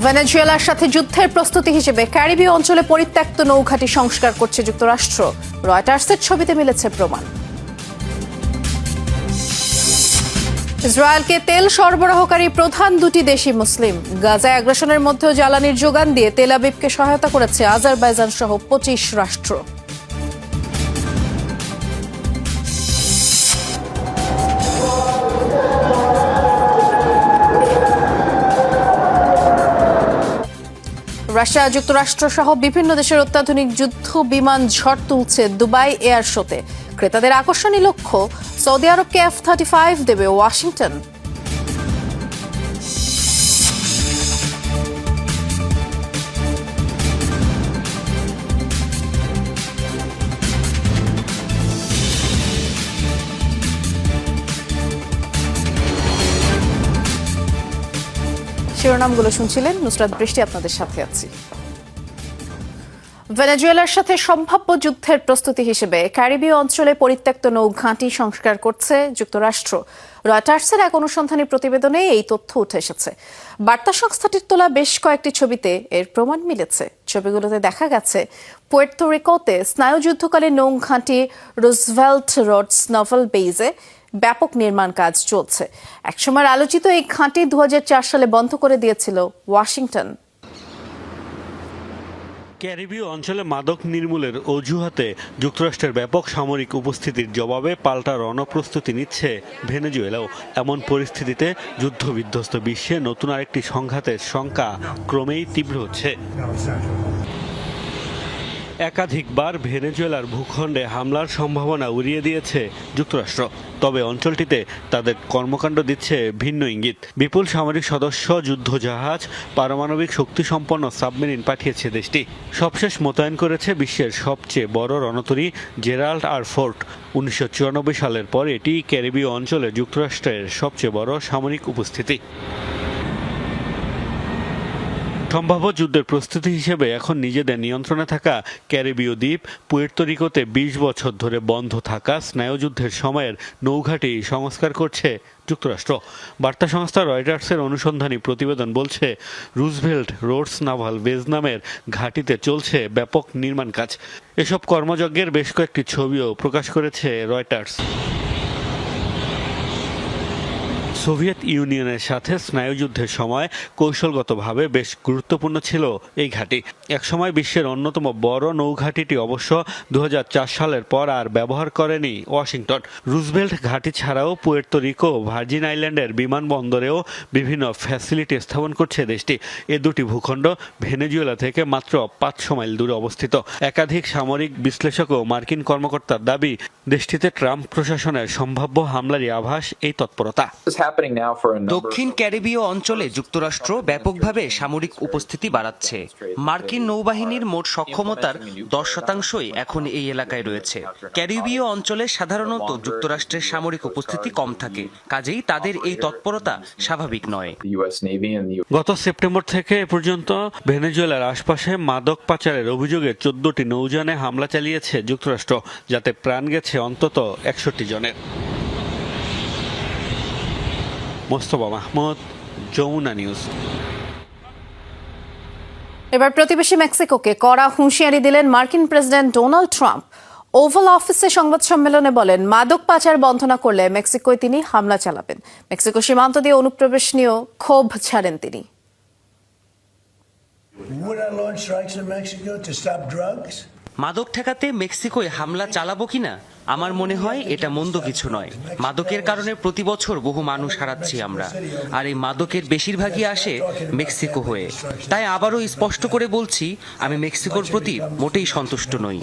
ভেনেজুয়েলার সাথে যুদ্ধের প্রস্তুতি হিসেবে ক্যারিবীয় অঞ্চলে পরিত্যক্ত নৌঘাটি সংস্কার করছে যুক্তরাষ্ট্র। রয়টার্সের ছবিতে মিলেছে প্রমাণ। ইসরায়েলকে তেল সরবরাহকারী প্রধান দুটি দেশই মুসলিম। গাজায় আগ্রাসনের মধ্যেও জ্বালানির যোগান দিয়ে তেল আবিবকে সহায়তা করেছে আজারবাইজান সহ পঁচিশ রাষ্ট্র। রাশিয়া, যুক্তরাষ্ট্র সহ বিভিন্ন দেশের অত্যাধুনিক যুদ্ধ বিমান ঝড় তুলছে দুবাই এয়ার শোতে। ক্রেতাদের আকর্ষণী লক্ষ্য, সৌদি আরবকে এফ থার্টি ফাইভ দেবে ওয়াশিংটন। শিরোনামগুলো শুনছিলেন নুসরাত বৃষ্টি, আপনাদের সাথে আছি। ভেনেজুয়েলার সাথে সম্ভাব্য যুদ্ধের প্রস্তুতি হিসেবে ক্যারিবীয় অঞ্চলে পরিত্যক্ত নৌঘাঁটি সংস্কার করছে যুক্তরাষ্ট্র। রয়টার্সের এক অনুসন্ধানী প্রতিবেদনে এই তথ্য উঠে এসেছে। বার্তা সংস্থাটির তোলা বেশ কয়েকটি ছবিতে এর প্রমাণ মিলেছে। ছবিগুলোতে দেখা গেছে, পুয়ের্তো রিকোতে স্নায়ুযুদ্ধকালীন নৌঘাঁটি রুজভেল্ট রোডস নভেল বেইজে ব্যাপক নির্মাণ কাজ চলছে। একসময় আলোচিত এই ঘাঁটি দু সালে বন্ধ করে দিয়েছিল ওয়াশিংটন। ক্যারিবীয় অঞ্চলে মাদক নির্মূলের অজুহাতে যুক্তরাষ্ট্রের ব্যাপক সামরিক উপস্থিতির জবাবে পাল্টা রণপ্রস্তুতি নিচ্ছে ভেনেজুয়েলাও। এমন পরিস্থিতিতে যুদ্ধবিধ্বস্ত বিশ্বে নতুন আরেকটি সংঘাতের শঙ্কা ক্রমেই তীব্র হচ্ছে। একাধিকবার ভেনেজুয়েলার ভূখণ্ডে হামলার সম্ভাবনা উড়িয়ে দিয়েছে যুক্তরাষ্ট্র। তবে অঞ্চলটিতে তাদের কর্মকাণ্ড দিচ্ছে ভিন্ন ইঙ্গিত। বিপুল সামরিক সদস্য, যুদ্ধজাহাজ, পারমাণবিক শক্তিসম্পন্ন সাবমেরিন পাঠিয়েছে দেশটি। সবশেষ মোতায়েন করেছে বিশ্বের সবচেয়ে বড় রণতরী জেরাল্ড আর ফোর্ট। উনিশশো চুরানব্বই সালের পর এটি ক্যারিবীয় অঞ্চলে যুক্তরাষ্ট্রের সবচেয়ে বড় সামরিক উপস্থিতি। সম্ভাব্য যুদ্ধের প্রস্তুতি হিসেবে এখন নিজেদের নিয়ন্ত্রণে থাকা ক্যারিবীয় দ্বীপ পুয়ের্তরিকোতে বিশ বছর ধরে বন্ধ থাকা স্নায়ুযুদ্ধের সময়ের নৌঘাটি সংস্কার করছে যুক্তরাষ্ট্র। বার্তা সংস্থা রয়টার্সের অনুসন্ধানী প্রতিবেদন বলছে, রুজভেল্ট রোডস নাভাল বেজ নামের ঘাটিতে চলছে ব্যাপক নির্মাণ কাজ। এসব কর্মযজ্ঞের বেশ কয়েকটি ছবিও প্রকাশ করেছে রয়টার্স। সোভিয়েত ইউনিয়নের সাথে স্নায়ুযুদ্ধের সময় কৌশলগতভাবে বেশ গুরুত্বপূর্ণ ছিল এই ঘাঁটি। একসময় বিশ্বের অন্যতম বড় নৌঘাঁটিটি অবশ্য দু হাজার চার সালের পর আর ব্যবহার করেনি ওয়াশিংটন। রুজভেল্ট ঘাঁটি ছাড়াও পুয়ের্তো রিকো ভার্জিন আইল্যান্ডের বিমানবন্দরেও বিভিন্ন ফ্যাসিলিটি স্থাপন করছে দেশটি। এ দুটি ভূখণ্ড ভেনেজুয়েলা থেকে মাত্র পাঁচশো মাইল দূরে অবস্থিত। একাধিক সামরিক বিশ্লেষক ও মার্কিন কর্মকর্তার দাবি, দেশটিতে ট্রাম্প প্রশাসনের সম্ভাব্য হামলারই আভাস এই তৎপরতা। দক্ষিণ ক্যারিবীয় অঞ্চলে যুক্তরাষ্ট্র ব্যাপকভাবে সামরিক উপস্থিতি বাড়াচ্ছে। মার্কিন নৌবাহিনীর মোট সক্ষমতার দশ শতাংশই এখন এই এলাকায় রয়েছে। ক্যারিবীয় অঞ্চলে সাধারণত যুক্তরাষ্ট্রের সামরিক উপস্থিতি কম থাকে কাজেই তাদের এই তৎপরতা স্বাভাবিক নয়। গত সেপ্টেম্বর থেকে এ পর্যন্ত ভেনেজুয়েলার আশপাশে মাদক পাচারের অভিযোগে চোদ্দটি নৌযানে হামলা চালিয়েছে যুক্তরাষ্ট্র যাতে প্রাণ গেছে অন্তত একষট্টি জনের। মোস্তফা মাহমুদ যমুনা নিউজ। এবার প্রতিবেশী মেক্সিকোকে কড়া হুঁশিয়ারি দিলেন মার্কিন প্রেসিডেন্ট ডোনাল্ড ট্রাম্প। ওভাল অফিসে সংবাদ সম্মেলনে বলেন মাদক পাচার বন্ধ না করলে মেক্সিকোয় তিনি হামলা চালাবেন। মেক্সিকো সীমান্ত দিয়ে অনুপ্রবেশ নিয়েও ক্ষোভ ছাড়েন তিনি? মাদক ঠেকাতে মেক্সিকোয় হামলা চালাবো কিনা? আমার মনে হয় এটা মন্দ কিছু নয়। মাদকের কারণে প্রতি বছর বহু মানুষ হারাচ্ছি আমরা। আর এই মাদকের বেশিরভাগই আসে মেক্সিকো হয়ে। তাই আবারও স্পষ্ট করে বলছি, আমি মেক্সিকোর প্রতি মোটেই সন্তুষ্ট নই।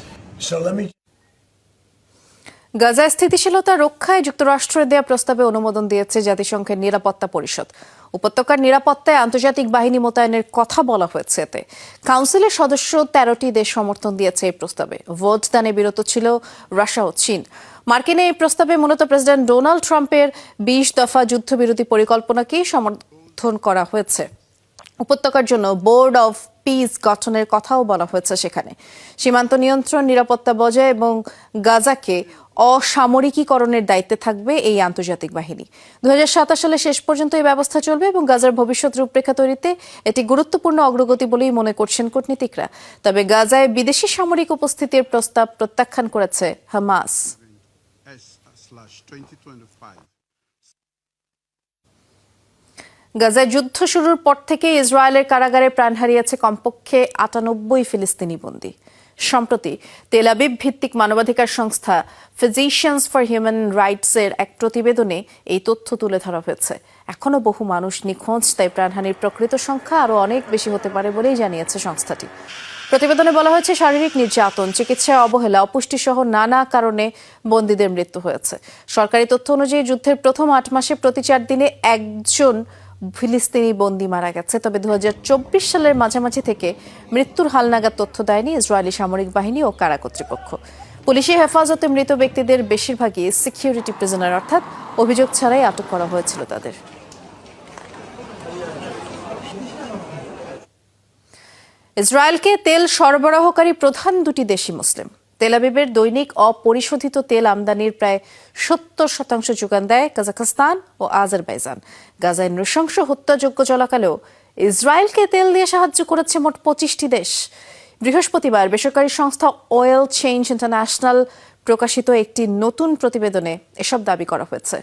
গাজায় স্থিতিশীলতা রক্ষায় যুক্তরাষ্ট্রের দেয়া প্রস্তাবে অনুমোদন দিয়েছে জাতিসংঘের নিরাপত্তা পরিষদ। উপত্যকার নিরাপত্তায় আন্তর্জাতিক বাহিনী মোতায়েনের কথা বলা হয়েছে এতে। কাউন্সিলের সদস্য তেরোটি দেশ সমর্থন দিয়েছে এই প্রস্তাবে। ভোট দানে বিরত ছিল রাশিয়া ও চীন। মার্কিনের এই প্রস্তাবে মূলত প্রেসিডেন্ট ডোনাল্ড ট্রাম্পের বিশ দফা যুদ্ধবিরতি পরিকল্পনাকেই সমর্থন করা হয়েছে। উপত্যকার জন্য বোর্ড অফ পিস গঠনের কথাও বলা হয়েছে সেখানে। সীমান্ত নিয়ন্ত্রণ, নিরাপত্তা বজায় এবং গাজাকে অসামরিকীকরণের দায়িত্বে থাকবে এই আন্তর্জাতিক বাহিনী। দু হাজার সাতাশ সালে শেষ পর্যন্ত এই ব্যবস্থা চলবে এবং গাজার ভবিষ্যৎ রূপরেখা তৈরিতে এটি গুরুত্বপূর্ণ অগ্রগতি বলেই মনে করছেন কূটনীতিকরা। তবে গাজায় বিদেশি সামরিক উপস্থিতির প্রস্তাব প্রত্যাখ্যান করেছে হামাস। S slash 2025. গাজায় যুদ্ধ শুরুর পর থেকে ইসরায়েলের কারাগারে প্রাণ হারিয়েছে কমপক্ষে আটানব্বই ফিলিস্তিনি বন্দী। সম্প্রতি তেল আবিব ভিত্তিক মানবাধিকার সংস্থা ফিজিশিয়ানস ফর হিউম্যান রাইটসের এক প্রতিবেদনে এই তথ্য তুলে ধরা হয়েছে। এখনও বহু মানুষ নিখোঁজ, তাই প্রাণহানির প্রকৃত সংখ্যা আরও অনেক বেশি হতে পারে বলেই জানিয়েছে সংস্থাটি। প্রতিবেদনে বলা হয়েছে, শারীরিক নির্যাতন চিকিৎসায় অবহেলা অপুষ্টি সহ নানা কারণে বন্দীদের মৃত্যু হয়েছে। সরকারি তথ্য অনুযায়ী যুদ্ধের প্রথম আট মাসে প্রতি চার দিনে একজন ফিলিস্তিনি বন্দি মারা গেছে। তবে দু হাজার চব্বিশ সালের মাঝামাঝি থেকে মৃত্যুর হালনাগাদ তথ্য দেয়নি ইসরায়েলি সামরিক বাহিনী ও কারা কর্তৃপক্ষ। পুলিশি হেফাজতে মৃত ব্যক্তিদের বেশিরভাগই সিকিউরিটি প্রিজনার, অর্থাৎ অভিযোগ ছাড়াই আটক করা হয়েছিল তাদের। ইসরায়েলকে তেল সরবরাহকারী প্রধান দুটি দেশই মুসলিম। তেল আবিবের দৈনিক অপরিশোধিত তেল আমদানির প্রায় সত্তর শতাংশ যোগান দেয় কাজাখস্তান ও আজারবাইজান। গাজায় নৃশংস হত্যাযোগ্য চলাকালেও ইসরায়েলকে তেল দিয়ে সাহায্য করেছে মোট পঁচিশটি দেশ। বৃহস্পতিবার বেসরকারি সংস্থা অয়েল চেঞ্জ ইন্টারন্যাশনাল প্রকাশিত একটি নতুন প্রতিবেদনে এসব দাবি করা হয়েছে।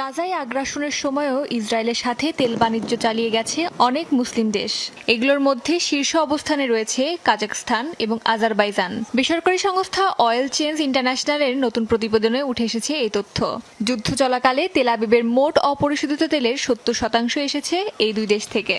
গাজায় আগ্রাসনের সময়ও ইসরায়েলের সাথে তেল বাণিজ্য চালিয়ে গেছে অনেক মুসলিম দেশ। এগুলোর মধ্যে শীর্ষ অবস্থানে রয়েছে কাজাকস্তান এবং আজারবাইজান। বেসরকারি সংস্থা অয়েল চেঞ্জ ইন্টারন্যাশনালের নতুন প্রতিবেদনে উঠে এসেছে এই তথ্য। যুদ্ধ চলাকালে তেল আবিবের মোট অপরিশোধিত তেলের সত্তর শতাংশ এসেছে এই দুই দেশ থেকে।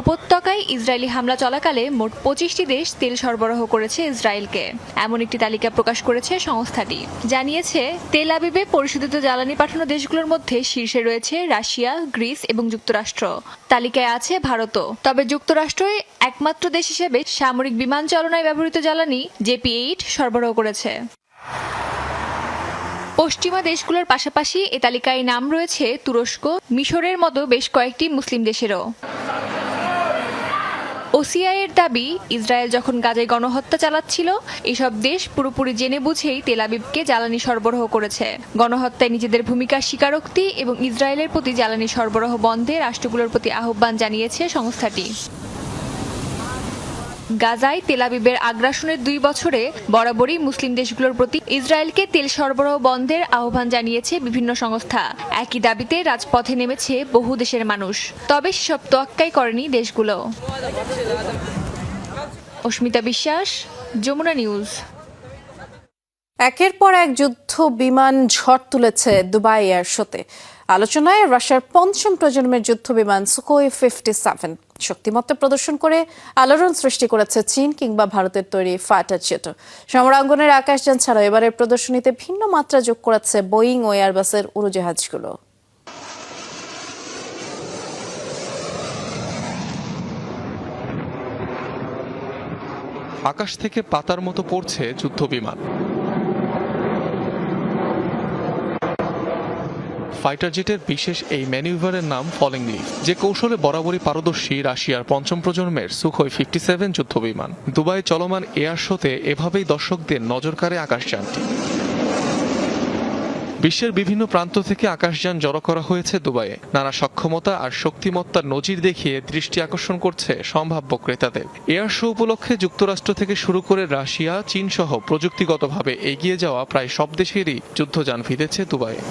উপত্যকায় ইসরায়েলি হামলা চলাকালে মোট পঁচিশটি দেশ তেল সরবরাহ করেছে ইসরায়েলকে। এমন একটি তালিকা প্রকাশ করেছে সংস্থাটি। জানিয়েছে, তেল আবিবে পরিশোধিত জ্বালানি পাঠানো দেশগুলোর মধ্যে শীর্ষে রয়েছে রাশিয়া, গ্রিস এবং যুক্তরাষ্ট্র। তালিকায় আছে ভারতও। তবে যুক্তরাষ্ট্রই একমাত্র দেশ হিসেবে সামরিক বিমান চালনায় ব্যবহৃত জ্বালানি জেপি এইট সরবরাহ করেছে। পশ্চিমা দেশগুলোর পাশাপাশি এ তালিকায় নাম রয়েছে তুরস্ক, মিশরের মতো বেশ কয়েকটি মুসলিম দেশেরও। ওসিআই এর দাবি, ইসরায়েল যখন গাজায় গণহত্যা চালাচ্ছিল, এসব দেশ পুরোপুরি জেনে বুঝেই তেল আবিবকে জ্বালানি সরবরাহ করেছে। গণহত্যায় নিজেদের ভূমিকা স্বীকারোক্তি এবং ইসরায়েলের প্রতি জ্বালানি সরবরাহ বন্ধে রাষ্ট্রগুলোর প্রতি আহ্বান জানিয়েছে সংস্থাটি। গাজায় তেলাবিবের আগ্রাসনের দুই বছরে বরাবরই মুসলিম দেশগুলোর প্রতি ইসরায়েলকে তেল সরবরাহ বন্ধের আহ্বান জানিয়েছে বিভিন্ন সংস্থা। একই দাবিতে রাজপথে নেমেছে বহু দেশের মানুষ। তবে সেসব তোয়াক্কাই করেনি দেশগুলো। অস্মিতা বিশ্বাস, যমুনা নিউজ। একের পর এক যুদ্ধ বিমান ঝড় তুলেছে দুবাই এয়ার শোতে আলোচনায় রাশিয়ার পঞ্চম প্রজন্মের যুদ্ধ বিমান সুকোই ফিফটি সেভেন শক্তিমত্তা প্রদর্শন করে আলোড়ন সৃষ্টি করেছে চীন কিংবা ভারতের তৈরি ফাইটার জেট। সমরাঙ্গনের আকাশযান ছাড়াও এবারের প্রদর্শনীতে ভিন্ন মাত্রা যোগ করেছে বোয়িং ও এয়ারবাসের উড়োজাহাজগুলো। আকাশ থেকে পাতার মতো পড়ছে যুদ্ধবিমান ফাইটার জেটের বিশেষ এই ম্যানিউভারের নাম ফলিং লিফ যে কৌশলে বরাবরই পারদর্শী রাশিয়ার পঞ্চম প্রজন্মের সুখই ফিফটি সেভেন যুদ্ধবিমান। দুবাই চলমান এয়ার শোতে এভাবেই দর্শকদের নজর কাড়ে আকাশযানটি। বিশ্বের বিভিন্ন প্রান্ত থেকে আকাশযান জড়ো করা হয়েছে দুবাইয়ে। নানা সক্ষমতা আর শক্তিমত্তার নজির দেখিয়ে দৃষ্টি আকর্ষণ করছে সম্ভাব্য ক্রেতাদের। এয়ার শো উপলক্ষে যুক্তরাষ্ট্র থেকে শুরু করে রাশিয়া চীন সহ প্রযুক্তিগতভাবে এগিয়ে যাওয়া প্রায় সব দেশেরই যুদ্ধযান ভিড়েছে দুবাইয়ে।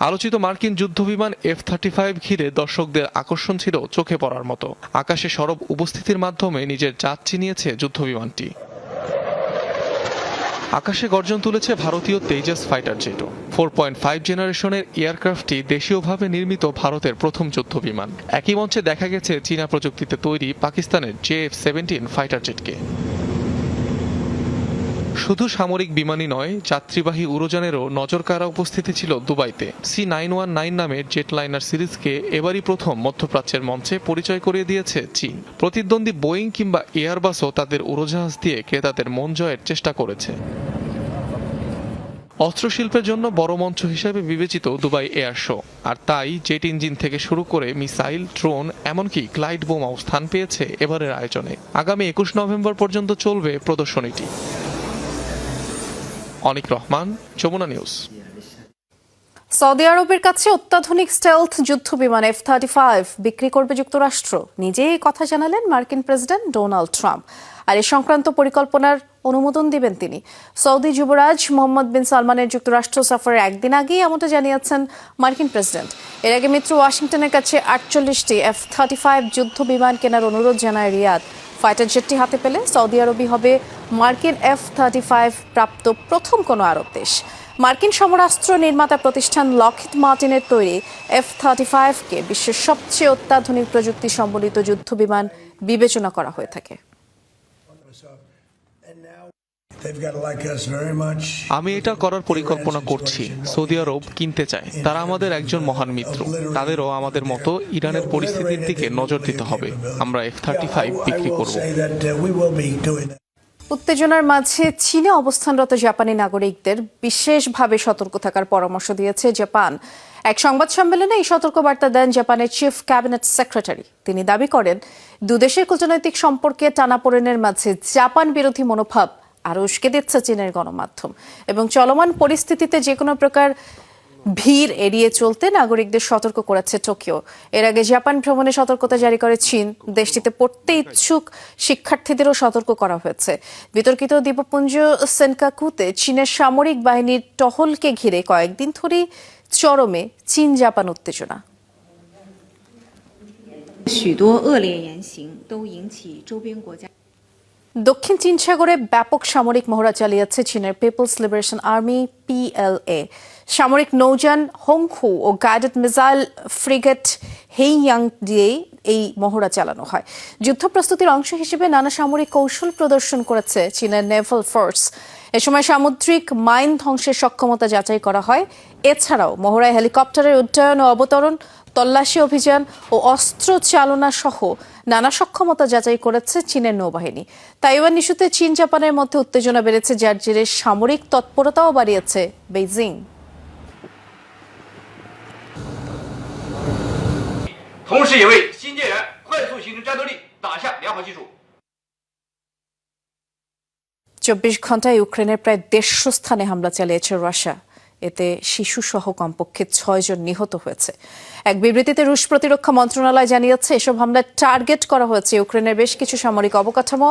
আলোচিত মার্কিন যুদ্ধবিমান এফ থার্টি ফাইভ ঘিরে দর্শকদের আকর্ষণ ছিল চোখে পড়ার মতো। আকাশে সরব উপস্থিতির মাধ্যমে নিজের জাত চিনিয়েছে যুদ্ধবিমানটি। আকাশে গর্জন তুলেছে ভারতীয় তেজাস ফাইটার জেটও ফোর পয়েন্ট ফাইভ জেনারেশনের এয়ারক্রাফটটি দেশীয়ভাবে নির্মিত ভারতের প্রথম যুদ্ধ বিমান একই মঞ্চে দেখা গেছে চীনা প্রযুক্তিতে তৈরি পাকিস্তানের জে এফ সেভেন্টিন ফাইটার জেটকে শুধু সামরিক বিমানই নয়, যাত্রীবাহী উড়োজানেরও নজরকাড়া উপস্থিতি ছিল দুবাইতে। সি নাইন ওয়ান নাইন নামের জেট লাইনার সিরিজকে এবারই প্রথম মধ্যপ্রাচ্যের মঞ্চে পরিচয় করিয়ে দিয়েছে চীন। প্রতিদ্বন্দ্বী বোয়িং কিংবা এয়ারবাসও তাদের উড়োজাহাজ দিয়ে ক্রেতাদের মন জয়ের চেষ্টা করেছে। অস্ত্রশিল্পের জন্য বড় মঞ্চ হিসেবে বিবেচিত দুবাই এয়ার শো। আর তাই জেট ইঞ্জিন থেকে শুরু করে মিসাইল, ড্রোন, এমনকি গ্লাইড বোমাও স্থান পেয়েছে এবারের আয়োজনে। আগামী একুশ নভেম্বর পর্যন্ত চলবে প্রদর্শনীটি। অনিক রহমান, যমুনা নিউজ। সৌদি আরবের কাছে অত্যাধুনিক স্টেলথ যুদ্ধ বিমান এফ থার্টি ফাইভ বিক্রি করবে যুক্তরাষ্ট্র। নিজেই কথা জানালেন মার্কিন প্রেসিডেন্ট ডোনাল্ড ট্রাম্প। আর এ সংক্রান্ত পরিকল্পনার অনুমোদন দিবেন তিনি। সৌদি যুবরাজ মোহাম্মদ বিন সালমানের যুক্তরাষ্ট্র সফরের একদিন আগেই এমনটা জানিয়েছেন মার্কিন প্রেসিডেন্ট। এর আগে মিত্র ওয়াশিংটনের কাছে আটচল্লিশটি এফ থার্টি ফাইভ যুদ্ধ বিমান কেনার অনুরোধ জানায় রিয়াদ। ফাইটার জেটটি হাতে পেলে সৌদি আরবই হবে মার্কিন এফ থার্টি ফাইভ প্রাপ্ত প্রথম কোনো আরব দেশ। মার্কিন সমরাস্ত্র নির্মাতা প্রতিষ্ঠান লকহিত মার্টিনের তৈরি এফ থার্টি ফাইভকে বিশ্বের সবচেয়ে অত্যাধুনিক প্রযুক্তি সম্বলিত যুদ্ধ বিমান বিবেচনা করা হয়ে থাকে। আমি এটা করার পরিকল্পনা করছি। সৌদি আরব কিনতে চায়। তারা আমাদের একজন মহান মিত্র। তাদেরও আমাদের মতো ইরানের পরিস্থিতির দিকে নজর দিতে হবে। আমরা এফ থার্টি ফাইভ বিক্রি করব। uh. উত্তেজনার মাঝে চীনে অবস্থানরত জাপানি নাগরিকদের বিশেষভাবে সতর্ক থাকার পরামর্শ দিয়েছে জাপান। এক সংবাদ সম্মেলনে এই সতর্কবার্তা দেন জাপানের চিফ ক্যাবিনেট সেক্রেটারি। তিনি দাবি করেন দুদেশের কূটনৈতিক সম্পর্কে টানাপোড়েনের মাঝে জাপান বিরোধী মনোভাব আরও উস্কে দিচ্ছে চীনের গণমাধ্যম। এবং চলমান পরিস্থিতিতে যে কোনো প্রকার ভিড় এড়িয়ে চলতে নাগরিকদের সতর্ক করেছে টোকিও। এর আগে জাপান ভ্রমণে সতর্কতা জারি করে চীন। দেশটিতে পড়তে ইচ্ছুক শিক্ষার্থীদেরও সতর্ক করা হয়েছে। বিতর্কিত দ্বীপপুঞ্জ সেনকাকুতে চীনের সামরিক বাহিনীর টহলকে ঘিরে কয়েকদিন ধরেই চরমে চীন জাপান উত্তেজনা দক্ষিণ চীন সাগরে ব্যাপক সামরিক মহড়া চালিয়েছে চীনের পিপলস লিবারেশন আর্মি, পিএলএ। সামরিক নৌযান হোংখু ও গাইডেড মিসাইল ফ্রিগেট হেইয়াং দিয়ে এই মহড়া চালানো হয়। যুদ্ধ প্রস্তুতির অংশ হিসেবে নানা সামরিক কৌশল প্রদর্শন করেছে চীনের নেভাল ফোর্স। এ সময় সামুদ্রিক মাইন ধ্বংসের সক্ষমতা যাচাই করা হয়। এছাড়াও মহড়ায় হেলিকপ্টারের উড্ডয়ন ও অবতরণ তল্লাশি অভিযান ও অস্ত্র চালনা সহ নানা সক্ষমতা যাচাই করেছে চীনের নৌবাহিনী। তাইওয়ান ইস্যুতে চীন জাপানের মধ্যে উত্তেজনা বেড়েছে যার জেরে সামরিক তৎপরতাও বাড়িয়েছে বেইজিং। চব্বিশ ঘন্টায় ইউক্রেনের প্রায় দেড়শো স্থানে হামলা চালিয়েছে রাশিয়া। এতে শিশু সহ কমপক্ষে ছয়জন নিহত হয়েছে। এক বিবৃতিতে রুশ প্রতিরক্ষা মন্ত্রণালয় জানিয়েছে, এসব হামলায় টার্গেট করা হয়েছে ইউক্রেনের বেশ কিছু সামরিক অবকাঠামো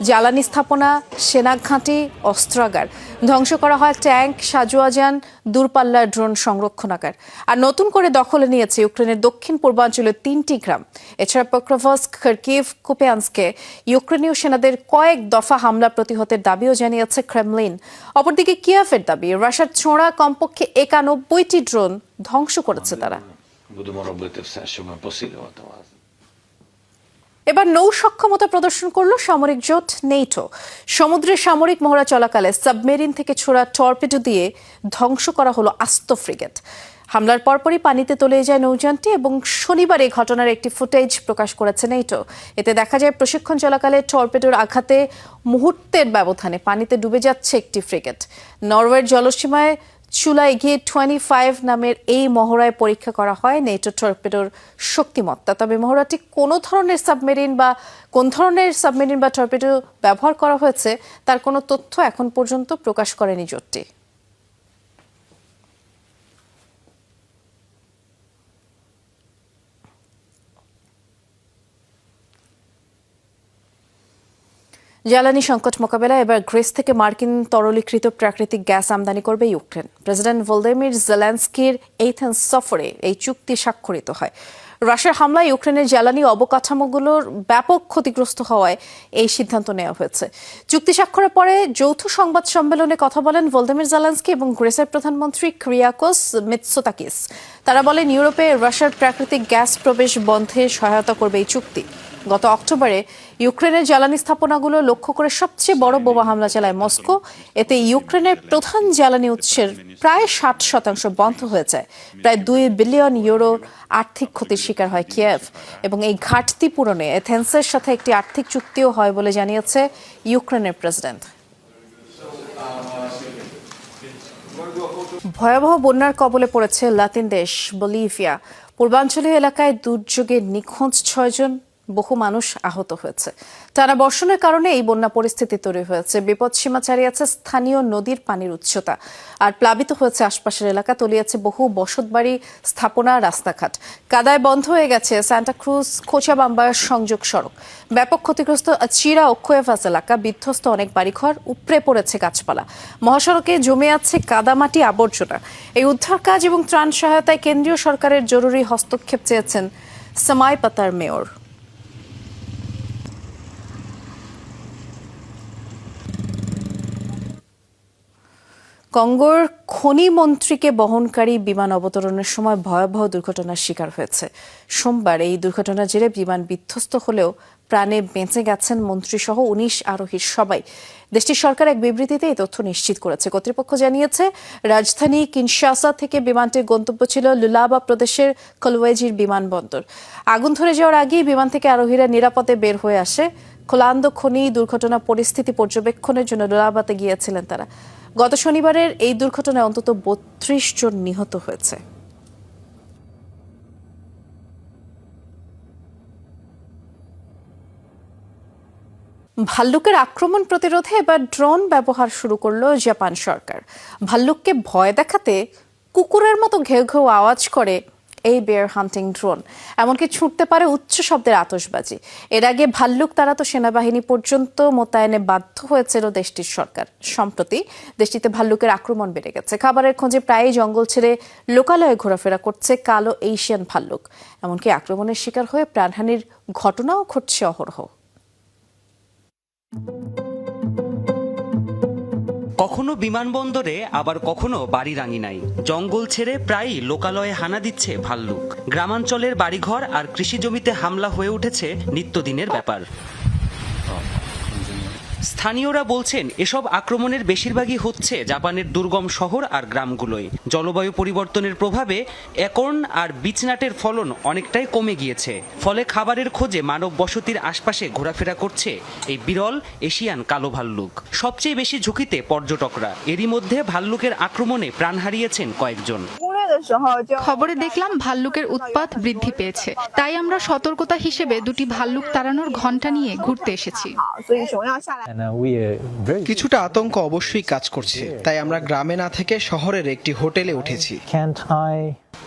জ্বালানি স্থাপনা সেনা ঘাঁটি অস্ত্রাগার ধ্বংস করা হয় ট্যাঙ্ক সাজুয়াজান দূরপাল্লার ড্রোন সংরক্ষণাগার আর নতুন করে দখলে নিয়েছে ইউক্রেনের দক্ষিণ পূর্বাঞ্চলের তিনটি গ্রাম এছাড়া পক্রভস্ক খার্কিভ কুপিয়ান্সকে ইউক্রেনীয় সেনাদের কয়েক দফা হামলা প্রতিহতের দাবিও জানিয়েছে ক্রেমলিন অপরদিকে কিয়েভের দাবি রাশিয়ার ছোঁড়া কমপক্ষে একানব্বইটি ড্রোন ধ্বংস করেছে তারা Будемо робити все, щоб посилювати вас. এবার নৌ সক্ষমতা প্রদর্শন করল সামরিক জোট নেইটো। সমুদ্রে সামরিক মহড়া চলাকালে সাবমেরিন থেকে ছোড়া টর্পেডো দিয়ে ধ্বংস করা হলো আস্ত ফ্রিগেট। হামলার পরপরই পানিতে তলিয়ে যায় নৌযানটি এবং শনিবার এই ঘটনার একটি ফুটেজ প্রকাশ করেছে নেইটো। এতে দেখা যায় প্রশিক্ষণ চলাকালে টর্পেডোর আঘাতে মুহূর্তের ব্যবধানে পানিতে ডুবে যাচ্ছে একটি ফ্রিগেট। নরওয়ের জলসীমায় চুলাই গিয়ে টোয়েন্টি ফাইভ নামের এই মহড়ায় পরীক্ষা করা হয়। নেটো টর্পেডোর শক্তিমত্তা। তবে মহড়াটি কোনো ধরনের সাবমেরিন বা কোন ধরনের সাবমেরিন বা টর্পেডো ব্যবহার করা হয়েছে, তার কোনো তথ্য এখন পর্যন্ত প্রকাশ করেনি জোটটি। জ্বালানি সংকট মোকাবেলায় এবার গ্রিস থেকে মার্কিন তরলীকৃত প্রাকৃতিক গ্যাস আমদানি করবে ইউক্রেন। প্রেসিডেন্ট ভলদেমির জেলেন্সকির এইথেন্স সফরে এই চুক্তি স্বাক্ষরিত হয়। রাশিয়ার হামলায় ইউক্রেনের জ্বালানি অবকাঠামোগুলোর ব্যাপক ক্ষতিগ্রস্ত হওয়ায় এই সিদ্ধান্ত নেওয়া হয়েছে। চুক্তি স্বাক্ষরের পরে যৌথ সংবাদ সম্মেলনে কথা বলেন ভলদেমির জেলেন্সকি এবং গ্রিসের প্রধানমন্ত্রী ক্রিয়াকোস মিৎসোতাকিস। তারা বলেন, ইউরোপে রাশিয়ার প্রাকৃতিক গ্যাস প্রবেশ বন্ধে সহায়তা করবে এই চুক্তি। গত অক্টোবরে ইউক্রেনের জ্বালানি স্থাপনাগুলো লক্ষ্য করে সবচেয়ে বড় বোমা হামলা চালায় মস্কো। এতে ইউক্রেনের প্রধান জ্বালানি উৎসের প্রায় ষাট শতাংশ বন্ধ হয়ে যায়। প্রায় দুই বিলিয়ন ইউরোর আর্থিক ক্ষতির শিকার হয় কিয়েভ। এবং এই ঘাটতি পূরণে এথেন্সের সাথে একটি আর্থিক চুক্তিও হয় বলে জানিয়েছে ইউক্রেনের প্রেসিডেন্ট। ভয়াবহ বন্যার কবলে পড়েছে লাতিন দেশ, বলিভিয়া। পূর্বাঞ্চলীয় এলাকায় দুর্যোগে নিখোঁজ ছয়জন বহু মানুষ আহত হয়েছে। টানা বর্ষণের কারণে এই বন্যা পরিস্থিতি তৈরি হয়েছে। বিপদসীমা ছাড়িয়েছে স্থানীয় নদীর পানির উচ্চতা। আর প্লাবিত হয়েছে আশপাশের এলাকা, তলিয়েছে বহু বসতবাড়ি, স্থাপনা, রাস্তাঘাট। কাদায় বন্ধ হয়ে গেছে সান্টা ক্রুজ কোচাবাম্বার সংযোগ সড়ক। ব্যাপক ক্ষতিগ্রস্ত চিরা অক্ষয়াভাস এলাকা, বিধ্বস্ত অনেক বাড়িঘর, উপড়ে পড়েছে গাছপালা। মহাসড়কে জমে আছে কাদামাটি আবর্জনা। এই উদ্ধার কাজ এবং ত্রাণ সহায়তায় কেন্দ্রীয় সরকারের জরুরি হস্তক্ষেপ চেয়েছেন সামাই পাতার মেয়র। কঙ্গোর খনি মন্ত্রীকে বহনকারী বিমান অবতরণের সময় ভয়াবহ দুর্ঘটনার শিকার হয়েছে। সোমবার এই দুর্ঘটনার জেরে বিমান বিধ্বস্ত হলেও প্রাণে বেঁচে গেছেন মন্ত্রীসহ উনিশ আরোহীর সবাই। দেশটির সরকার এক বিবৃতিতে এই তথ্য নিশ্চিত করেছে। কর্তৃপক্ষ জানিয়েছে, রাজধানী কিনশাসা থেকে বিমানটির গন্তব্য ছিল লুলাবা প্রদেশের কলওয়েজির বিমানবন্দর আগুন ধরে যাওয়ার আগেই বিমান থেকে আরোহীরা নিরাপদে বের হয়ে আসে। খোলান্দ খনি দুর্ঘটনা পরিস্থিতি পর্যবেক্ষণের জন্য লোলাবাতে গিয়েছিলেন তারা। গত শনিবারের এই দুর্ঘটনায় অন্তত বত্রিশ জন নিহত হয়েছে। ভাল্লুকের আক্রমণ প্রতিরোধে এবার ড্রোন ব্যবহার শুরু করল জাপান সরকার। ভাল্লুককে ভয় দেখাতে কুকুরের মতো ঘেউ ঘেউ আওয়াজ করে এই বেয়ার হান্টিং ড্রোন এমনকি ছুটতে পারে উচ্চ শব্দের আতশবাজি। এর আগে ভাল্লুক তারা তো সেনাবাহিনী পর্যন্ত মোতায়েনে বাধ্য হয়েছিল দেশটির সরকার। সম্প্রতি দেশটিতে ভাল্লুকের আক্রমণ বেড়ে গেছে। খাবারের খোঁজে প্রায়ই জঙ্গল ছেড়ে লোকালয়ে ঘোরাফেরা করছে কালো এশিয়ান ভাল্লুক। এমনকি আক্রমণের শিকার হয়ে প্রাণহানির ঘটনাও ঘটছে অহরহ। কখনো বিমানবন্দরে, আবার কখনো রাঙি নাই জঙ্গল ছেড়ে প্রায়ই লোকালয়ে হানা দিচ্ছে ভাল্লুক। গ্রামাঞ্চলের বাড়িঘর আর কৃষি জমিতে হামলা হয়ে উঠেছে নিত্যদিনের ব্যাপার। স্থানীয়রা বলছেন, এসব আক্রমণের বেশিরভাগই হচ্ছে জাপানের দুর্গম শহর আর গ্রামগুলোয়। জলবায়ু পরিবর্তনের প্রভাবে একর্ন আর বিচনাটের ফলন অনেকটাই কমে গিয়েছে। ফলে খাবারের খোঁজে মানব বসতির আশপাশে ঘোরাফেরা করছে এই বিরল এশিয়ান কালো ভাল্লুক। সবচেয়ে বেশি ঝুঁকিতে পর্যটকরা। এরই মধ্যে ভাল্লুকের আক্রমণে প্রাণ হারিয়েছেন কয়েকজন। খবরে দেখলাম ভাল্লুকের উৎপাত বৃদ্ধি পেয়েছে। তাই আমরা সতর্কতা হিসেবে দুটি ভাল্লুক তাড়ানোর ঘণ্টা নিয়ে ঘুরতে এসেছি। কিছুটা আতঙ্ক অবশ্যই কাজ করছে। তাই আমরা গ্রামে না থেকে শহরের একটি হোটেলে উঠেছি।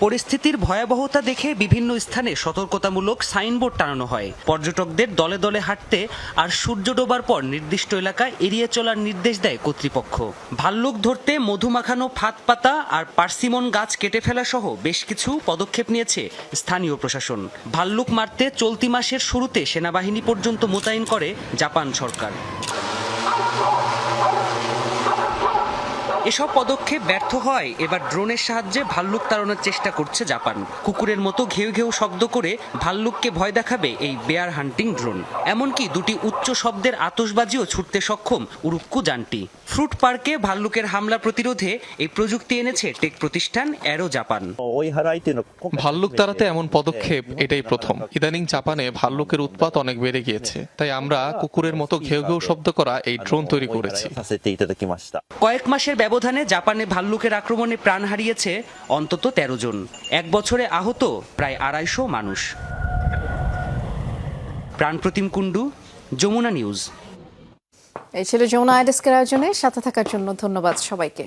পরিস্থিতির ভয়াবহতা দেখে বিভিন্ন স্থানে সতর্কতামূলক সাইনবোর্ড টানানো হয়। পর্যটকদের দলে দলে হাঁটতে আর সূর্য ডোবার পর নির্দিষ্ট এলাকা এড়িয়ে চলার নির্দেশ দেয় কর্তৃপক্ষ। ভাল্লুক ধরতে মধু মাখানো ফাত পাতা আর পার্সিমন গাছ কেটে ফেলা সহ বেশ কিছু পদক্ষেপ নিয়েছে স্থানীয় প্রশাসন। ভাল্লুক মারতে চলতি মাসের শুরুতে সেনাবাহিনী পর্যন্ত মোতায়েন করে জাপান সরকার। এসব পদক্ষেপ ব্যর্থ হয়। এবার ড্রোনের সাহায্যে ভাল্লুক তাড়ানোর চেষ্টা করছে জাপান। কুকুরের মতো ঘেউ ঘেউ শব্দ করে ভাল্লুককে ভয় দেখাবে এই বেয়ার হান্টিং ড্রোন। এমনকি দুটি উচ্চ শব্দের আতসবাজিও ছুটতে সক্ষম উরুক্কু যানটি ফ্রুট পার্কে ভাল্লুকের হামলা প্রতিরোধে এই প্রযুক্তি এনেছে টেক প্রতিষ্ঠান অ্যারো জাপান। ভাল্লুক তাড়াতে এমন পদক্ষেপ এটাই প্রথম। ইদানিং জাপানে ভাল্লুকের উৎপাত অনেক বেড়ে গিয়েছে। তাই আমরা কুকুরের মতো ঘেউ ঘেউ শব্দ করা এই ড্রোন তৈরি করেছি। কয়েক মাসের ব্যবধানে জাপানে ভাল্লুকের আক্রমণে প্রাণ হারিয়েছে অন্তত তেরো জন। এক বছরে আহত প্রায় আড়াইশো মানুষ। প্রাণপ্রতিম কুণ্ডু যমুনা নিউজ। এই ছিল যৌন আইডেস্কের আয়োজনে সাথে থাকার জন্য ধন্যবাদ সবাইকে।